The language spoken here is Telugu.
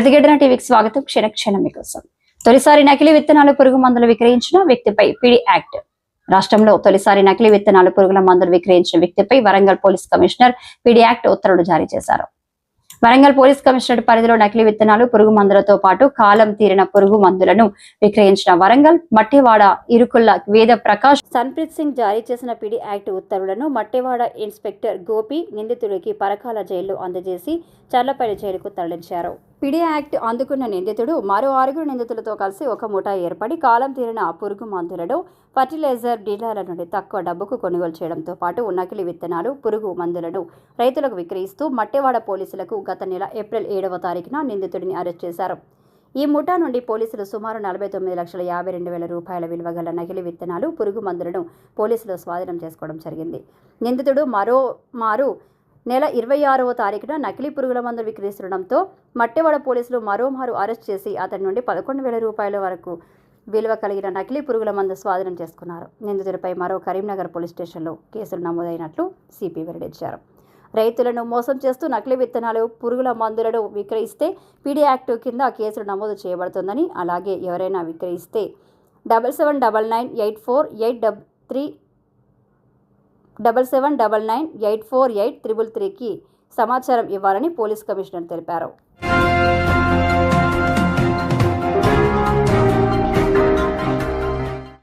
ప్రతిఘటన టీవీకి స్వాగతం. క్షణక్షణం మీకోసం. తొలిసారి నకిలీ విత్తనాలు పురుగు మందులు విక్రయించిన వ్యక్తిపై పిడి యాక్ట్. రాష్ట్రంలో తొలిసారి నకిలీ విత్తనాలు పురుగుల మందులు విక్రయించిన వ్యక్తిపై Warangal police commissioner PD act ఉత్తర్వులు జారీ చేశారు. వరంగల్ పోలీస్ కమిషనర్ పరిధిలో నకిలీ విత్తనాలు పురుగు మందులతో పాటు కాలం తీరిన పురుగు మందులను విక్రయించిన వరంగల్ మట్టివాడ ఇరుకుల్ల వేద ప్రకాష్ సన్ప్రీత్ సింగ్ జారీ చేసిన పిడి యాక్ట్ ఉత్తర్వులను మట్టివాడ ఇన్స్పెక్టర్ గోపి నిందితుడికి పరకాల జైలు అందజేసి చర్లపల్లి జైలుకు తరలించారు. పిడి యాక్ట్ అందుకున్న నిందితుడు మరో ఆరుగురు నిందితులతో కలిసి ఒక ముఠా ఏర్పడి కాలం తీరిన పురుగు మందులను ఫర్టిలైజర్ డీలర్ల నుండి తక్కువ డబ్బుకు కొనుగోలు చేయడంతో పాటు నకిలీ విత్తనాలు పురుగు మందులను రైతులకు విక్రయిస్తూ మట్టెవాడ పోలీసులకు గత నెల ఏప్రిల్ ఏడవ తారీఖున నిందితుడిని అరెస్ట్ చేశారు. ఈ ముఠా నుండి పోలీసులు సుమారు నలభై తొమ్మిది లక్షల యాభై రెండు వేల రూపాయల విలువ గల నకిలీ విత్తనాలు పురుగు మందులను పోలీసులు స్వాధీనం చేసుకోవడం జరిగింది. నిందితుడు మరో మారు నెల ఇరవై ఆరవ తారీఖున నకిలీ పురుగుల మందులు విక్రయిస్తుండడంతో మట్టెవాడ పోలీసులు మరోమారు అరెస్ట్ చేసి అతని నుండి పదకొండు వేల రూపాయల వరకు విలువ కలిగిన నకిలీ పురుగుల మందు స్వాధీనం చేసుకున్నారు. నిందితుడిపై మరో కరీంనగర్ పోలీస్ స్టేషన్లో కేసులు నమోదైనట్లు సిపి వెల్లడించారు. రైతులను మోసం చేస్తూ నకిలీ విత్తనాలు పురుగుల మందులను విక్రయిస్తే పీడీ యాక్ట్ కింద కేసులు నమోదు చేయబడుతుందని అలాగే ఎవరైనా విక్రయిస్తే double seven double nine eight four eight double three double seven double nine eight four eight triple త్రీకి సమాచారం ఇవ్వాలని పోలీస్ కమిషనర్ తెలిపారు.